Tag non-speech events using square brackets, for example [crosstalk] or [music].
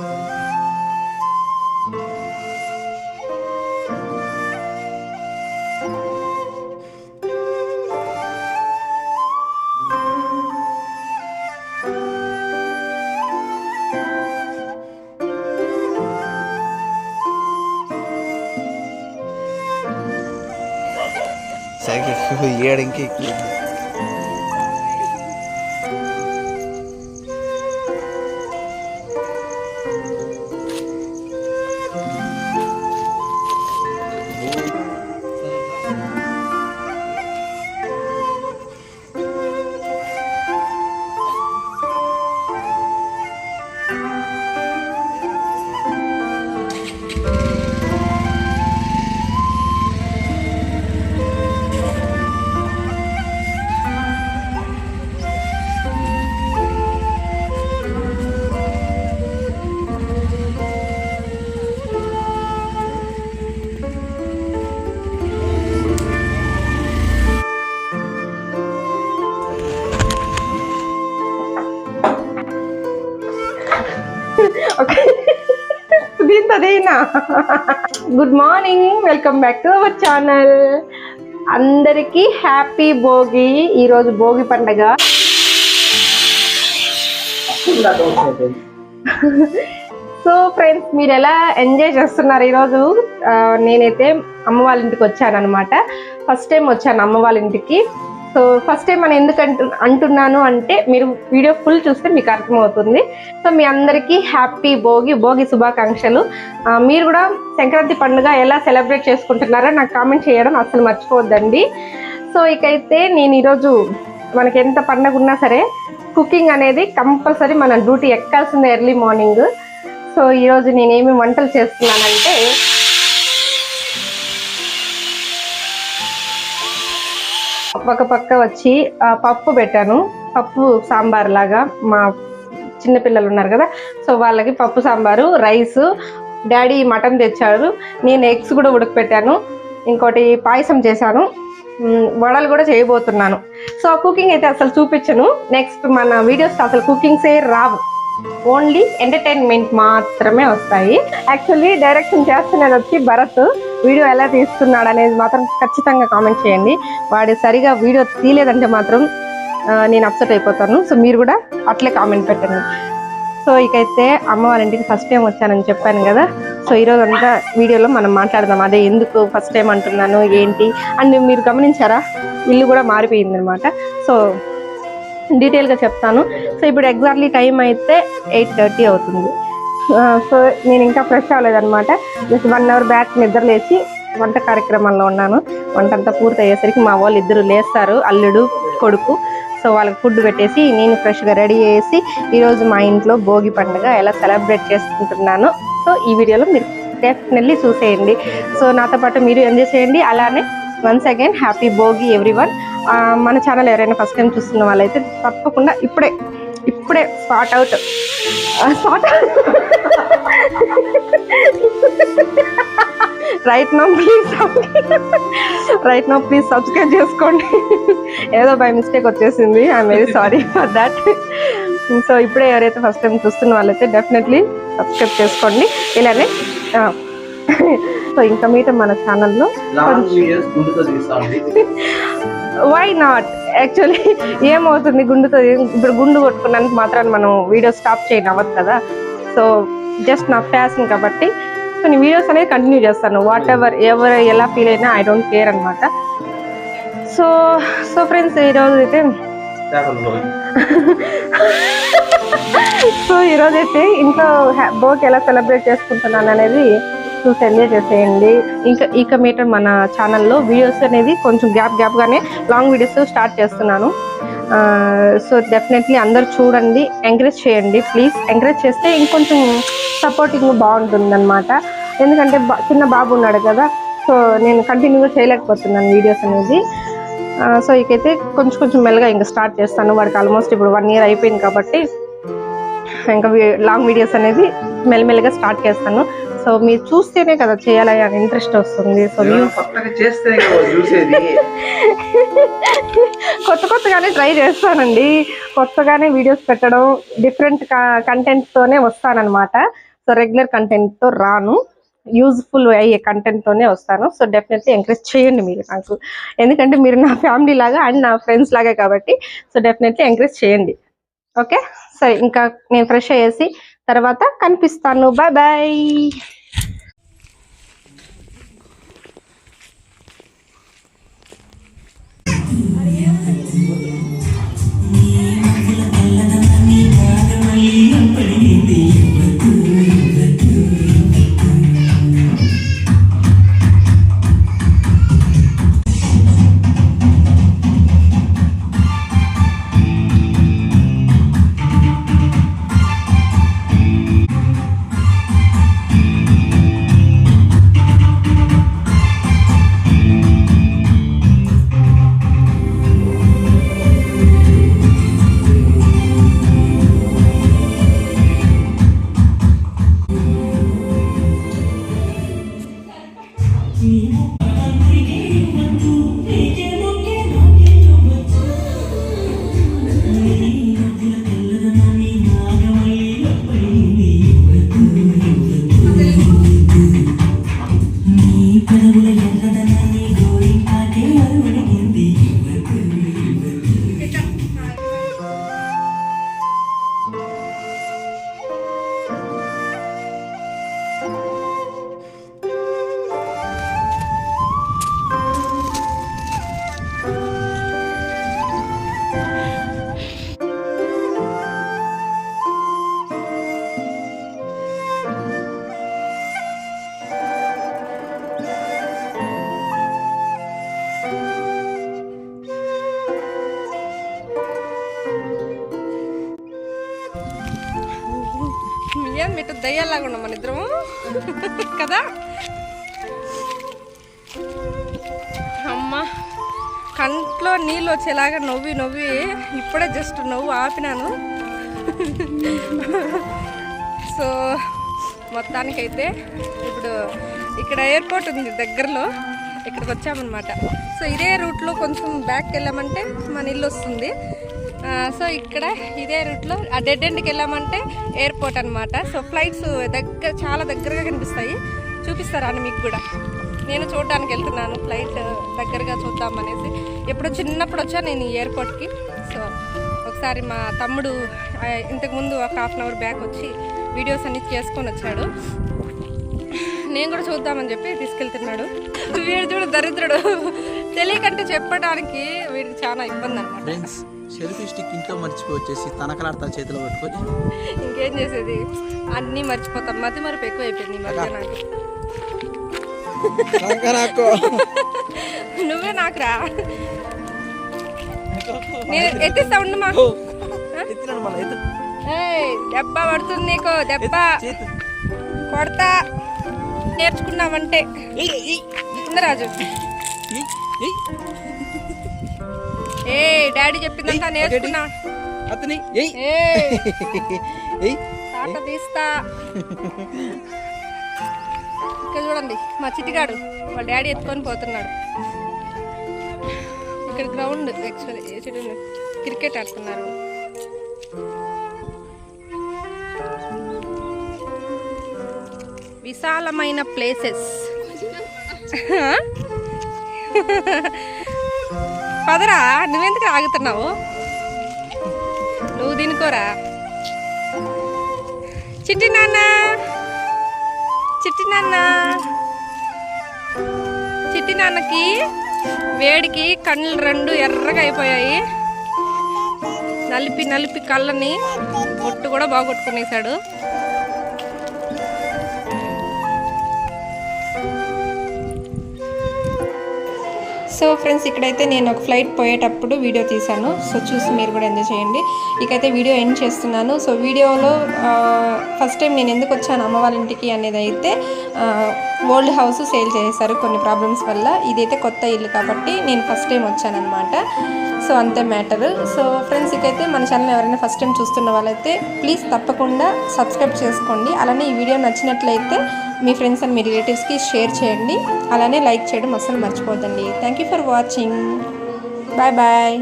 Zeg ik goeie denk ik. అదేనా? Good morning welcome back to our channel అందరికీ happy Bhogi. ఈరోజు భోగి పండగ. So friends మీరు ఎలా ఎంజాయ్ చేస్తున్నారు ఈరోజు? నేనైతే అమ్మ వాళ్ళ ఇంటికి వచ్చాను అనమాట ఫస్ట్ టైం వచ్చాను అమ్మ వాళ్ళ ఇంటికి. సో ఫస్ట్ టైం మనం ఎందుకు అంటు అంటున్నాను అంటే మీరు వీడియో ఫుల్ చూస్తే మీకు అర్థమవుతుంది. సో మీ అందరికీ హ్యాపీ భోగి భోగి శుభాకాంక్షలు. మీరు కూడా సంక్రాంతి పండుగ ఎలా సెలబ్రేట్ చేసుకుంటున్నారో నాకు కామెంట్ చేయడం అసలు మర్చిపోవద్దండి. సో ఇకైతే నేను ఈరోజు మనకి ఎంత పండగ ఉన్నా సరే కుకింగ్ అనేది కంపల్సరీ మన డ్యూటీ ఎక్కాల్సిందే ఎర్లీ మార్నింగ్ సో ఈరోజు నేనేమి వంటలు చేస్తున్నానంటే ఒక పక్క వచ్చి పప్పు పెట్టాను. పప్పు సాంబార్ లాగా మా చిన్నపిల్లలు ఉన్నారు కదా సో వాళ్ళకి పప్పు సాంబారు రైస్ డాడీ మటన్ తెచ్చారు. నేను ఎగ్స్ కూడా ఉడకపెట్టాను. ఇంకోటి పాయసం చేశాను. వడలు కూడా చేయబోతున్నాను. సో కుకింగ్ అయితే అసలు చూపించను. నెక్స్ట్ మన వీడియోస్ అసలు కుకింగ్సే రావు. ఓన్లీ ఎంటర్టైన్మెంట్ మాత్రమే వస్తాయి. యాక్చువల్లీ డైరెక్షన్ చేస్తున్నది వచ్చి భరత్ వీడియో ఎలా తీస్తున్నాడు అనేది మాత్రం ఖచ్చితంగా కామెంట్ చేయండి. వాడు సరిగా వీడియో తీయలేదంటే మాత్రం నేను అప్సెట్ అయిపోతాను. సో మీరు కూడా అట్లే కామెంట్ పెట్టండి. సో ఇకైతే అమ్మ వాళ్ళ ఇంటికి ఫస్ట్ టైం వచ్చానని చెప్పాను కదా. సో ఈరోజు అంతా వీడియోలో మనం మాట్లాడదాం. అదే ఎందుకు ఫస్ట్ టైం అంటున్నాను ఏంటి? అండ్ మీరు గమనించారా? ఇల్లు కూడా మారిపోయింది అనమాట సో డీటెయిల్గా చెప్తాను. సో ఇప్పుడు ఎగ్జాక్ట్లీ టైం అయితే ఎయిట్ థర్టీ అవుతుంది. సో నేను ఇంకా ఫ్రెష్ అవ్వలేదన్నమాట. జస్ట్ వన్ అవర్ బ్యాక్ నిద్ర లేచి వంట కార్యక్రమంలో ఉన్నాను. వంట అంతా పూర్తి అయ్యేసరికి మా వాళ్ళు ఇద్దరు లేస్తారు అల్లుడు కొడుకు. సో వాళ్ళకి ఫుడ్ పెట్టేసి నేను ఫ్రెష్గా రెడీ చేసి ఈరోజు మా ఇంట్లో భోగి పండుగ ఎలా సెలబ్రేట్ చేసుకుంటున్నాను సో ఈ వీడియోలో మీరు డెఫినెట్లీ చూసేయండి. సో నాతో పాటు మీరు ఎంజాయ్ చేయండి. అలానే once again happy Bhogi every one మన ఛానల్ ఎవరైనా ఫస్ట్ టైం చూస్తున్న వాళ్ళైతే తప్పకుండా ఇప్పుడే ఇప్పుడే spot out spot right now please right now please subscribe చేసుకోండి. ఏదో బై మిస్టేక్ వచ్చేసింది. I'm very sorry for that so ఇప్పుడే ఎవరైతే ఫస్ట్ టైం చూస్తున్న వాళ్ళైతే డెఫినెట్లీ సబ్స్క్రైబ్ చేసుకోండి. ఇలానే సో ఇంకా మీట మన ఛానల్లో వై నాట్ యాక్చువల్లీ ఏమవుతుంది గుండుతో ఇప్పుడు గుండు కొట్టుకున్నందుకు మాత్రాన్ని మనం వీడియో స్టాప్ చేయడం అవ్వదు కదా. సో జస్ట్ నా ఫ్యాషన్ కాబట్టి. సో నేను వీడియోస్ అనేది కంటిన్యూ చేస్తాను. వాట్ ఎవర్ ఎవరు ఎలా ఫీల్ అయినా ఐ డోంట్ కేర్ అనమాట సో సో ఫ్రెండ్స్ ఈరోజు అయితే సో [laughs] ఈరోజు అయితే ఇంట్లో భోగి ఎలా సెలబ్రేట్ చేసుకుంటున్నాను అనేది చూసి ఎంజాయ్ చేసేయండి. ఇంకా ఇక మీటర్ మన ఛానల్లో వీడియోస్ అనేది కొంచెం గ్యాప్ గ్యాప్గానే లాంగ్ వీడియోస్ స్టార్ట్ చేస్తున్నాను. సో డెఫినెట్లీ అందరు చూడండి ఎంకరేజ్ చేయండి ప్లీజ్ ఎంకరేజ్ చేస్తే ఇంకొంచెం సపోర్టింగ్ బాగుంటుంది అనమాట ఎందుకంటే బా- చిన్న బాబు ఉన్నాడు కదా సో నేను కంటిన్యూగా చేయలేకపోతున్నాను వీడియోస్ అనేది సో ఇకైతే కొంచెం కొంచెం మెల్లగా ఇంకా స్టార్ట్ చేస్తాను. వాడికి ఆల్మోస్ట్ ఇప్పుడు వన్ ఇయర్ అయిపోయింది కాబట్టి ఇంకా లాంగ్ వీడియోస్ అనేది మెల్లమెల్లగా స్టార్ట్ చేస్తాను. సో మీరు చూస్తేనే కదా చేయాలని అని ఇంట్రెస్ట్ వస్తుంది. సో [laughs] కొత్త కొత్తగానే ట్రై చేస్తానండి. కొత్తగానే వీడియోస్ పెట్టడం డిఫరెంట్ కంటెంట్తోనే వస్తానన్నమాట. సో రెగ్యులర్ కంటెంట్తో రాను. యూజ్ఫుల్ అయ్యే కంటెంట్తోనే వస్తాను. సో డెఫినెట్లీ ఎంకరేజ్ చేయండి మీరు నాకు. ఎందుకంటే మీరు నా ఫ్యామిలీ లాగా అండ్ నా ఫ్రెండ్స్ లాగా కాబట్టి సో డెఫినెట్లీ ఎంకరేజ్ చేయండి. ఓకే? సరే ఇంకా నేను ఫ్రెష్ అయ్యేసి తర్వాత కనిపిస్తాను. బాయ్ బాయ్ దయ్యాలాగా ఉన్నాం మన ఇద్దరము. కదా? అమ్మ కంట్లో నీళ్ళు వచ్చేలాగా నవ్వి నవ్వి ఇప్పుడే జస్ట్ నవ్వు ఆపినాను. సో మొత్తానికైతే ఇప్పుడు ఇక్కడ ఎయిర్పోర్ట్ ఉంది దగ్గరలో. ఇక్కడికి వచ్చామన్నమాట. సో ఇదే రూట్లో కొంచెం బ్యాక్కి వెళ్ళామంటే మన ఇల్లు వస్తుంది. సో ఇక్కడ ఇదే రూట్లో ఆ డెడ్ ఎండ్కి వెళ్ళామంటే ఎయిర్పోర్ట్ అనమాట సో ఫ్లైట్స్ దగ్గర చాలా దగ్గరగా కనిపిస్తాయి. చూపిస్తారా అని మీకు కూడా? నేను చూడడానికి వెళ్తున్నాను ఫ్లైట్ దగ్గరగా చూద్దాం అనేసి. ఎప్పుడో చిన్నప్పుడు వచ్చా నేను ఈ ఎయిర్పోర్ట్కి సో ఒకసారి మా తమ్ముడు ఇంతకుముందు ఒక హాఫ్ అన్ అవర్ బ్యాక్ వచ్చి వీడియోస్ అన్ని చేసుకొని వచ్చాడు. నేను కూడా చూద్దామని చెప్పి తీసుకెళ్తున్నాడు. వీడు చూడు దరిద్రుడు. తెలియకంటే చెప్పడానికి వీడికి చాలా ఇబ్బంది అనమాట సెల్ఫీ స్టిక్ ఇంట్లో మర్చిపోయి వచ్చేసి తనకలాడతా చేతిలో పట్టుకొని. ఇంకేం చేసేది? అన్నీ మర్చిపోతాం. మతి మరపు ఎక్కువ అయిపోయింది ఈ మధ్య నాకు. నాకు నువ్వే నాకురా. నేను ఎత్తిస్తా ఉండు మా ఎత్తినాడు మళ్ళీ ఎత్తు. ఏయ్, దెబ్బ పడుతుంది నీకు దెబ్బ. కొడతా. నేర్చుకున్నావంటే. రాజు. డాడీ చెప్పిందంతా నేర్చుకున్నా. అతని తాట తీస్తా. ఇక్కడ చూడండి మా చిటిగాడు వాళ్ళ డాడీ ఎత్తుకొని పోతున్నాడు. ఇక్కడ గ్రౌండ్ యాక్చువల్లీ చూడండి క్రికెట్ ఆడుతున్నారు. విశాలమైన ప్లేసెస్. [laughs] [laughs] పదరా నువ్వెందుకు ఆగుతున్నావు? నువ్వు తినుకోరా. చిట్టి నాన్న చిట్టి నాన్న. చిట్టి నాన్నకి వేడికి కళ్ళు రెండు ఎర్రగా అయిపోయాయి. నలిపి నలిపి కళ్ళని పొట్టు కూడా బాగొట్టుకునేసాడు సో ఫ్రెండ్స్ ఇక్కడైతే నేను ఒక ఫ్లైట్ పోయేటప్పుడు వీడియో తీశాను. సో చూసి మీరు కూడా ఎంజాయ్ చేయండి. ఇకైతే వీడియో ఎండ్ చేస్తున్నాను. సో వీడియోలో ఫస్ట్ టైం నేను ఎందుకు వచ్చాను అమ్మ వాళ్ళ ఇంటికి అనేది అయితే ఓల్డ్ హౌస్ సేల్ చేశారు కొన్ని ప్రాబ్లమ్స్ వల్ల. ఇదైతే కొత్త ఇల్లు కాబట్టి నేను ఫస్ట్ టైం వచ్చానమాట సో అంతే మ్యాటర్. సో ఫ్రెండ్స్ ఇకైతే మన ఛానల్ ఎవరైనా ఫస్ట్ టైం చూస్తున్న వాళ్ళైతే ప్లీజ్ తప్పకుండా సబ్స్క్రైబ్ చేసుకోండి. అలానే ఈ వీడియో నచ్చినట్లయితే మీ ఫ్రెండ్స్ అండ్ మీ రిలేటివ్స్కి షేర్ చేయండి. అలానే లైక్ చేయడం అస్సలు మర్చిపోద్దండి thank you for watching bye bye